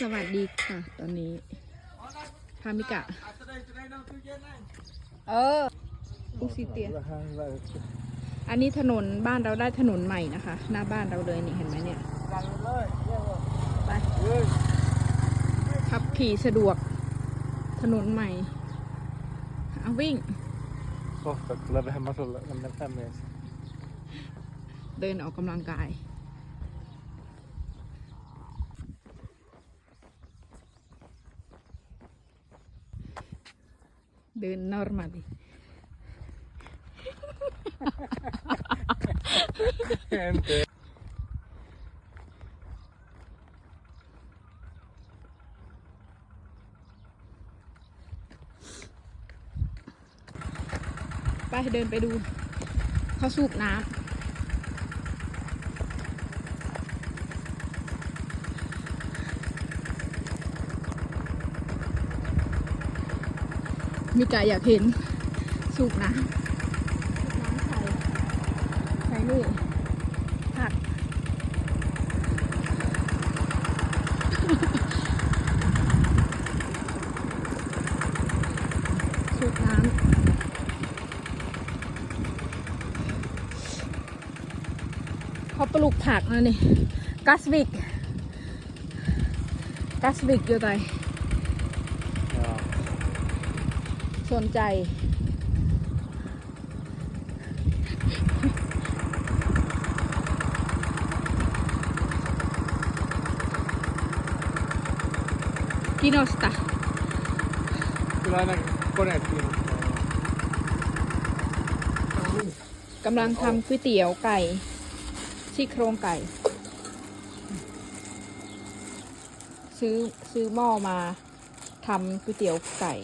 สวัสดีค่ะ ตอนนี้ พามิกะ เอออุซิเตีย อันนี้ถนนบ้านเราได้ถนนใหม่นะคะ หน้าบ้านเราเลยนี่เห็นไหมเนี่ยไปขับขี่สะดวกถนนใหม่เอาวิ่ง Så, kolla det hemma så lämna fem med เดินออกกำลังกาย เดิน normally ไปเดินไปดูเขาสูบน้ำ มีกาอยากเห็นสูบน้ำน้ำใส่ใส่นี่ผักสูบน้ำเขาปลูกผักนะนี่กัสวิกกัสวิกอยู่ไหน สนใจกินอสตา Kyllä aina koneetkin. กำลังทำก๋วยเตี๋ยวไก่ซี่โครงไก่ ซื้อซื้อหม้อมาทำก๋วยเตี๋ยวไก่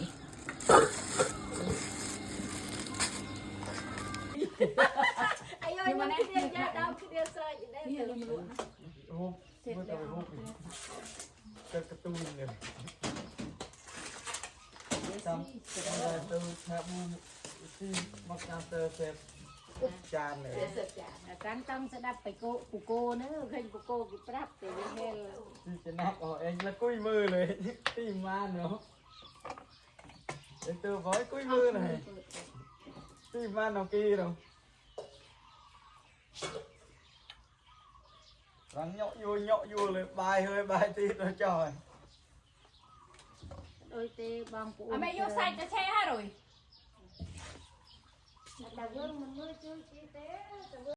นี่ยราไม่รู้นะโอ้โหเสร็จแล้วกระตุ้นเลยจำจำอะไรตัแทบูที่มักจำเตอร์เซฟจานเลยการต้องะดับไปโกกูโกเนอะเคยกูโกกูปรับแต่ยังเฮลที่จะนับเอาเองแล้วกุ้ยมือเลยที่มาเนาะไอตัวบอยกุ้ยมือเลยที่มาเนาะกี่เนาะ ปูอเมยกใส่จะแช่ให้เลยดาวเรื่องมันมือชื่อจีเ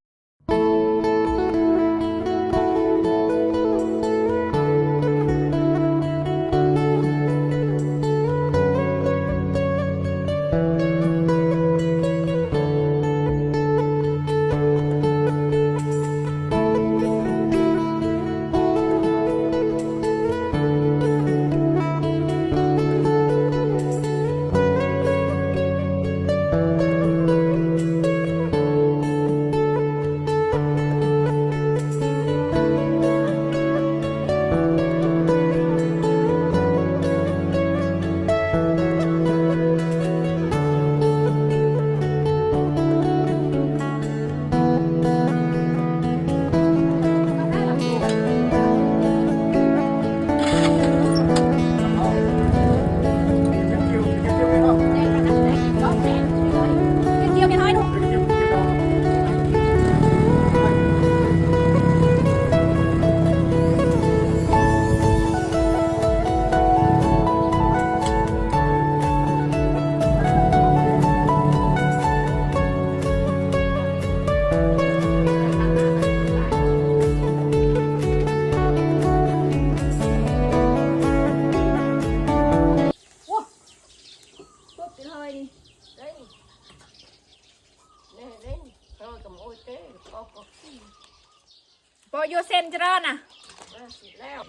ปอโยเซนจะรอดนะ ra xịt leo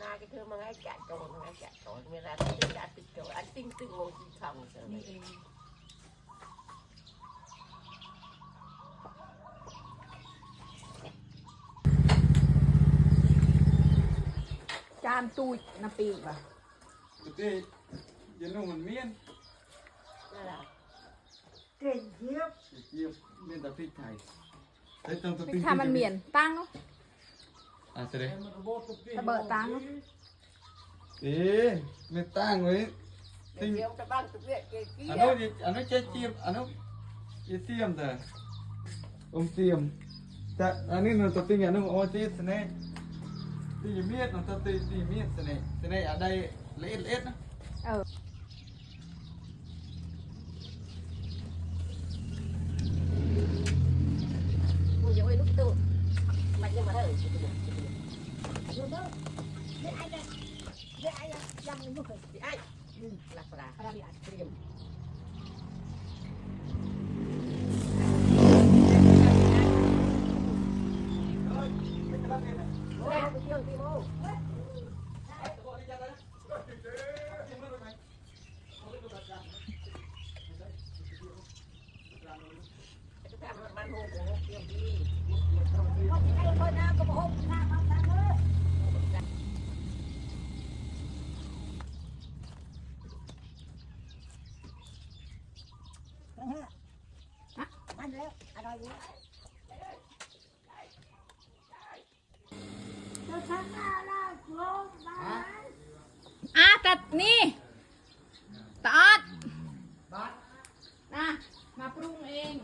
na cái thưa mà ngay chặt trộn ngay chặt trộn người ta cứ chặt tự trộn anh tinh tự ngồi trên phòng rồi này จานตูดนะปีกว่ะ Det är nog en men. Đây là เยี่ยมเมียนแต่พริกไทยไอ้ตรงตัวพริกไทย มันเหมียนตั้งเนาะอะเสร็จระเบิดตังเอ๊ะไม่ตั้งไว้เดี๋ยวจะบ้านตุเวียเกกี้อันนู้นอันนู้นเจ๊จีบอันนู้นยี่เสียมแต่อมเสียมแต่อันนี้เราตัวปิ้งอันนู้นโอ้จีสเน่ตีเมียดเราตัวตีตีเมียดสเน่สเน่อะไรเล็ดเล็ดนะเออ มึงอย่าไปลุกตัวมันยังมาเถอะ ไอ้ลักษณะอะไรอะเตรียม อะตัดนี่ตัดนะมาปรุงเอง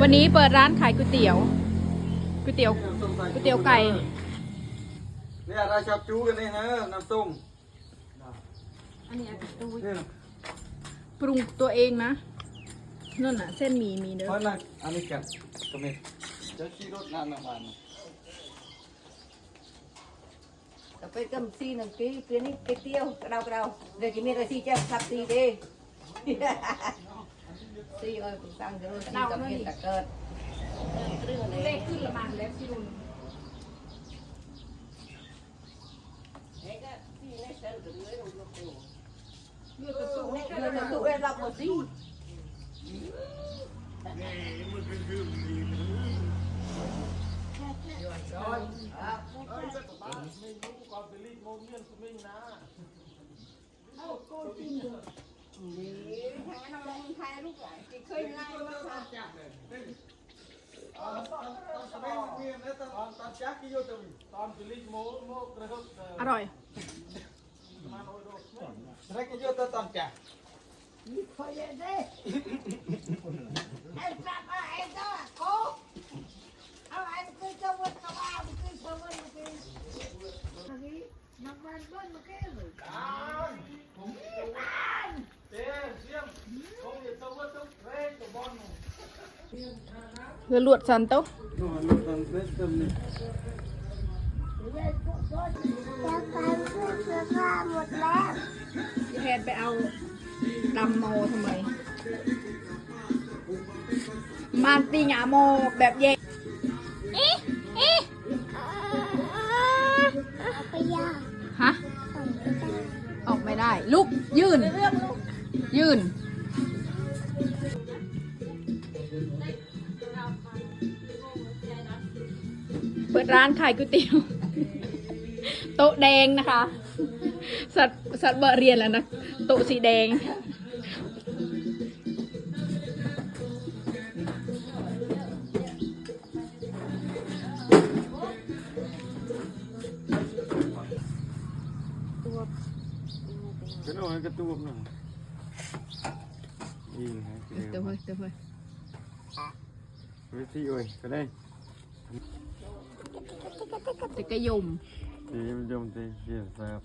วันนี้เปิดร้านขายก๋วยเตี๋ยวก๋วยเตี๋ยวก๋วยเตี๋ยวไก่เนี่ยเราชอบจูกันนี่นะน้ำส้มอันนี้ดูนี่ปรุงตัวเองนะ นั่นน่ะ เส้นหมี่มีเด้อเพราะนั่นอันนี้กันก็มีจะขี่รถนานน้ำมันแต่ไปกำซีหนึ่งกี้เปลี่ยนนี่เตี้ยวกระเดากระเดาเดี๋ยวจะมีอะไรซีเจ้าสับซีเด้ซีเอ้ยตั้งเดี๋ยวซีกับเพียนตะเกิดเรื่องเลเล็ขกขึ้นละมันแล้วพี่รุนเฮ้ยก็ซีในเซนถึงเลย ลงยกตัวเลือดกระสุนเรื่องตัวเองรับหมดซีอร่อย Saya ke jual tetap cak. เอลวดสันโตะเอาดำโมทำไมมานติงอะโมแบบเย็นอีอีฮะออกไม่ได้ ลุก ยืนยืน เปิดร้านขายก๋วยเตี๋ยว โต๊ะแดงนะคะ สัตว์สัตว์เบอร์เรียนแล้วนะ โต๊ะสีแดง Kenapa ketup ni? Ini, เดี๋ยวเฮ้ยเดี๋ยวเฮ้ย Berarti oi, kedai. ติกระยม Thì em jom thì kia sap.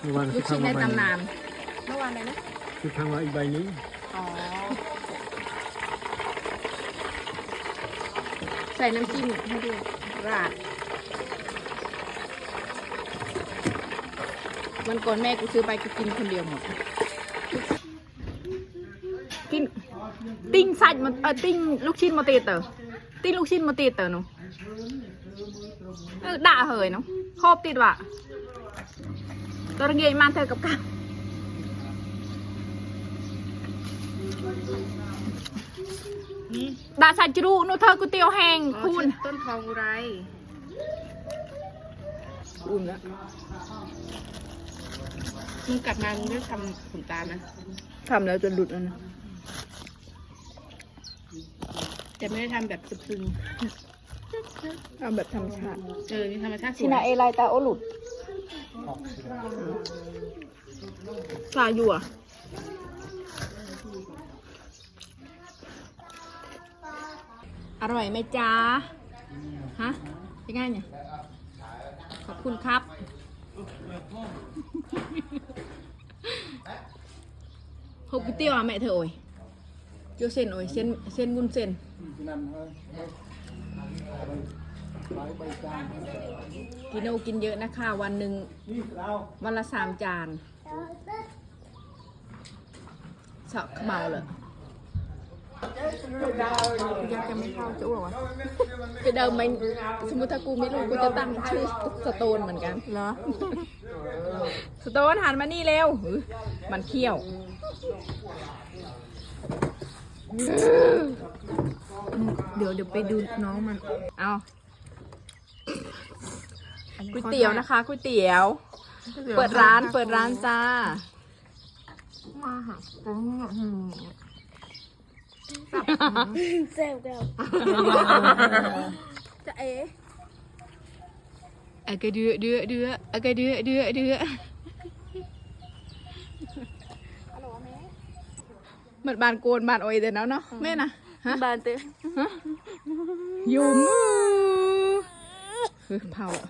เมื่อวานลูคืกอชิ้นทำในมาใบตำหนึ่งนานเมื่อวานอะไรนะ คือทำมาอีกใบนี้ อ๋อ ใส่น้ำจิ้มให้ด้วยราดวันก่อนแม่กูซื้อไปกูกินคนเดียวหมด กิน ติ้งไส้มันเออติ้งลูกชิ้นมาตีเตอร์ติ้งลูกชิ้นมาตีเตอร์หนูเออด่าเหยเนาะครอบติดว่ะตัวเงยมันเธอกับกัน ดาสัจจรูนูเธอก๋วยเตี๋ยวแห้งอ๋อคุณ ชื่อต้นทองอุไร อุ่นแล้วมึงกลับมามึงได้ทำขนตาไหมทำแล้วจนหลุดแล้วนะแต่ไม่ได้ทำแบบสะพรึงทำแบบธรรมชาติเออนี่ธรรมชาติสชิวยนาเอไลตาโอหลุดซาอยู่อะ อร่อยไหมจ๊ะฮะเป็นไงเนี่ย ขอบคุณครับหกก๋วยเตี๋ยวอะแม่เธอโอ้ยเจียวเส้นโอ้ยเส้นเส้นวุ้นเส้นกินเอากินเยอะนะคะ วันหนึ่งวันละสามจานเสาะเมาเลย ยากจะไม่เข้าจะอ้วกวะไปเดิมมันสมมติถ้ากูไม่รู้กูจะตั้งชื่อสโตนเหมือนกัน เหรอ สโตนหันมานี่เร็วอุ๊ยมันเขี้ยวเดี๋ยวเดี๋ยวไปดูน้องมัน เอาก๋วยเตี๋ยวนะคะก๋วยเตี๋ยว เปิดร้านเปิดร้านจ้า มาหา ตรงนี้อืมจะเอ๋อะกระเดือเดือเดืออะกระเดือเดือเดือเหมือนบานโกนบานโอยเดี๋ยวเนาะแม่นะฮะบานเต้ยุงเออเผาอะ